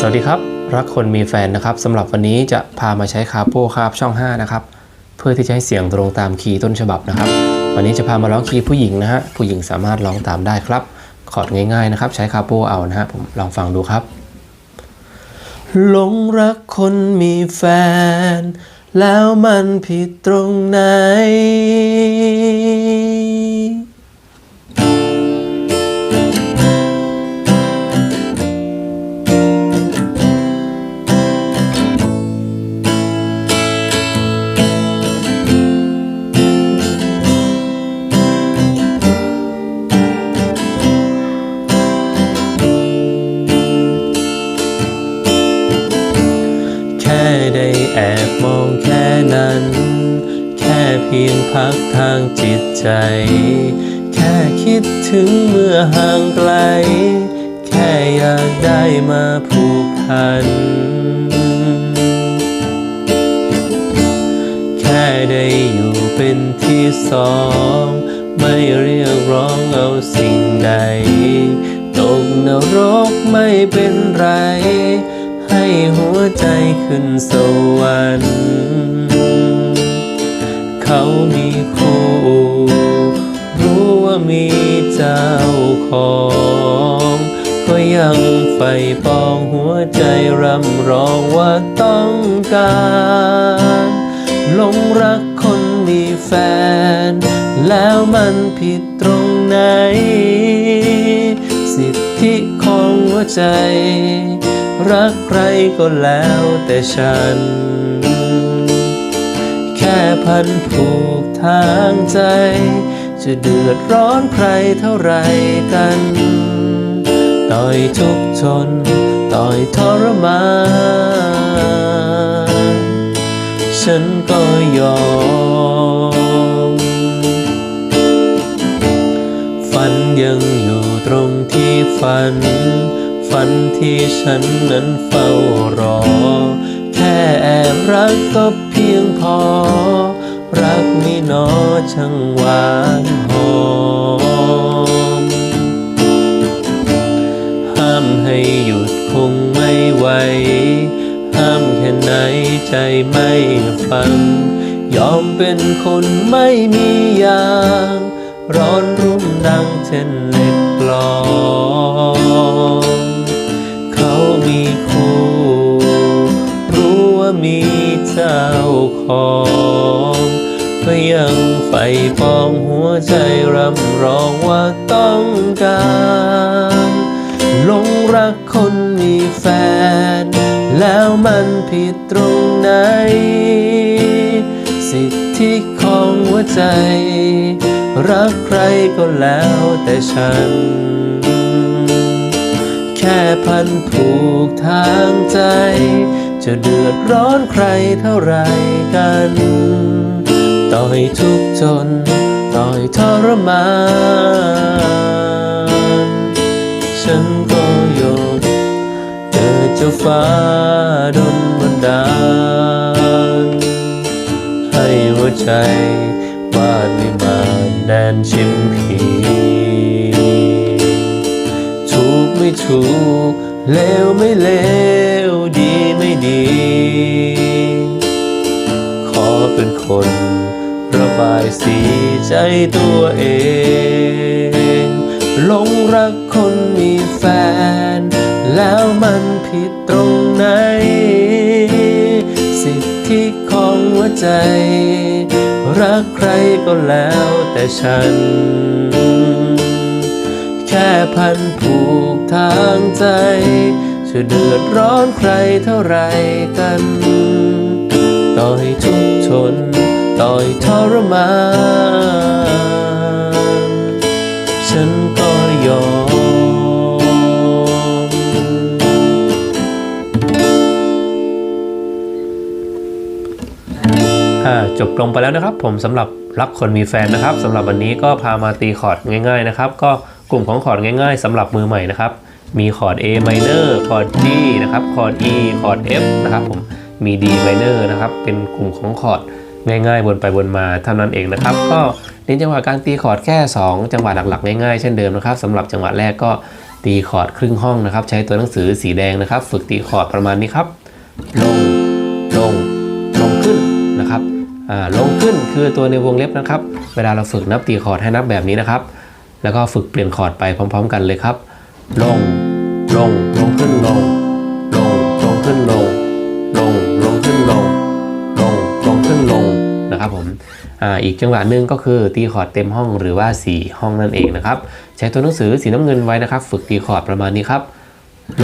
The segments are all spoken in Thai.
สวัสดีครับ รักคนมีแฟนนะครับสำหรับวันนี้จะพามาใช้คาโปคาบช่อง 5 นะครับ เพื่อที่จะให้เสียงตรงตามคีย์ต้นฉบับนะครับ วันนี้จะพามาร้องคีย์ผู้หญิงนะฮะผู้หญิงสามารถร้องตามได้ครับคอร์ดง่ายๆนะครับ ใช้คาโปเอานะฮะผมลองฟังดูครับหลงรักคนมีแฟน แล้วมันผิดตรงไหน มองแค่นั้น แค่เพียงพักทางจิตใจ แค่คิดถึงเมื่อห่างไกล แค่อยากได้มาผูกพัน แค่ได้อยู่เป็นที่สอง ไม่เรียกร้องเอาสิ่งใด ตกนรกไม่เป็นไร ห้หัวใจขึ้นสวรรค์เขามีคู่รู้ว่ามีเจ้าของ ก็ยังใฝ่ปองหัวใจรำร้องว่าต้องการหลงรักคนมีแฟน แล้วมันผิดตรงไหน สิทธิของหัวใจ รักใครก็แล้วแต่ฉัน แค่พันผูกทางใจ จะเดือดร้อนใครเท่าไรกัน ต่อยทุกทน ต่อยทรมาน ฉันก็ยอม ฝันยังอยู่ตรงที่ฝัน ฝันที่ฉันนั้นเฝ้ารอ แค่แอบรักก็เพียงพอ รักนี่นอช่างหวานหอม ห้ามให้หยุดคงไม่ไหว ห้ามแค่ไหนใจไม่ฟัง ยอมเป็นคนไม่มียางร้อนรุ่มดังเช่นเหล็กกลอง มีเจ้าของก็ยังใฝ่ปองหัวใจรำร้องว่าต้องการหลงรักคนมีแฟน แล้วมันผิดตรงไหน สิทธิของหัวใจ รักใครก็แล้วแต่ฉัน แค่พันผูกทางใจ จะเดือดร้อนใครเท่าไรกัน ต่อยทุกข์จนต่อยทรมาน ฉันก็ยอมเกิดเจ้าฟ้าดนบันดาล ให้หัวใจวาดวิมานแดนชิมพี ไม่ถูก เลวไม่เลว ดีไม่ดี ขอเป็นคน ระบายสีใจตัวเองหลงรักคนมีแฟน แล้วมันผิดตรงไหน สิทธิของหัวใจ รักใครก็แล้วแต่ฉัน ค่พันผูกทางใจจะเดือดร้อนใครเท่าไรกัน ต่อยทุกข์ทนต่อยทรมาน ฉันก็ยอม จบลงไปแล้วนะครับ ผมสำหรับรักคนมีแฟนนะครับสำหรับวันนี้ก็พามาตีคอร์ดง่าย ๆ นะครับ ก็ กลุ่มของคอร์ดง่ายๆสำหรับมือใหม่นะครับ มีคอร์ด A minor คอร์ด G นะครับ คอร์ด E คอร์ด F นะครับผม มี D minor นะครับ เป็นกลุ่มของคอร์ดง่ายๆวนไปวนมาเท่านั้นเองนะครับ ก็เน้นจังหวะการตีคอร์ดแค่ 2 จังหวะหลักๆ ง่ายๆ เช่นเดิมนะครับสำหรับจังหวะแรกก็ตีคอร์ดครึ่งห้องนะครับ ใช้ตัวหนังสือสีแดงนะครับ ฝึกตีคอร์ดประมาณนี้ครับ ลง ลง ลงขึ้นนะครับอ่าลงขึ้นคือตัวในวงเล็บนะครับ เวลาเราฝึกนับตีคอร์ดให้นับแบบนี้นะครับ แล้วก็ฝึกเปลี่ยนคอร์ดไปพร้อม ๆ กันเลยครับ ลง ลง ลงขึ้นลง ลง ลงขึ้นลง ลง ลงขึ้นลง ลง ลงขึ้นลงนะครับผมอ่าอีกจังหวะหนึ่งก็คือตีคอร์ดเต็มห้องหรือว่า 4 ห้องนั่นเองนะครับ ใช้ตัวหนังสือสีน้ำเงินไว้นะครับ ฝึกตีคอร์ดประมาณนี้ครับ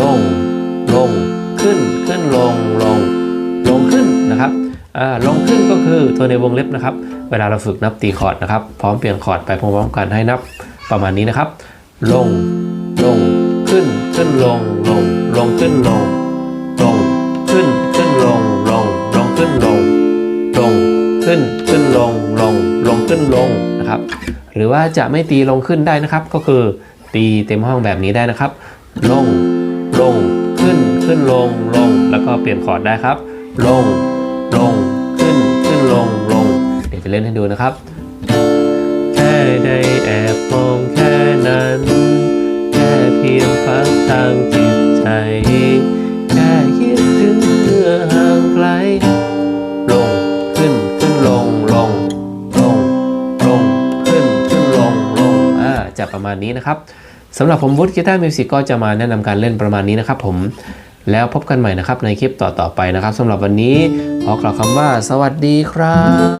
ลง ลง ขึ้น ขึ้นลง ลง ลงขึ้นนะครับอ่าลงขึ้นก็คือตัวในวงเล็บนะครับ เวลาเราฝึกนับตีคอร์ดนะครับ พร้อมเปลี่ยนคอร์ดไปพร้อมๆกันให้นับ ประมาณนี้นะครับ ลง ลง ขึ้น ขึ้นลง ลง ลงขึ้นลง ลง ขึ้น ขึ้นลง ลง ลงขึ้นลง ลง ขึ้น ขึ้นลง ลง ลงขึ้นลงนะครับ หรือว่าจะไม่ตีลงขึ้นได้นะครับ ก็คือตีเต็มห้องแบบนี้ได้นะครับ ลง ลง ขึ้น ขึ้นลง ลง แล้วก็เปลี่ยนคอร์ดได้ครับ ลง ลง ขึ้น ขึ้นลง ลง เดี๋ยวจะเล่นให้ดูนะครับ ได้แอบมองแค่นั้น แค่เพียงพักทางจิตใจ แค่คิดถึงเมื่อห่างไกล ลงขึ้นขึ้นลงลงลงลงขึ้นขึ้นลงลงอ่าจะประมาณนี้นะครับสำหรับผมวุฒิกีตาร์มิวสิกก็จะมาแนะนำการเล่นประมาณนี้นะครับผมแล้วพบกันใหม่นะครับในคลิปต่อๆไปนะครับสำหรับวันนี้ขอกล่าวคำว่าสวัสดีครับ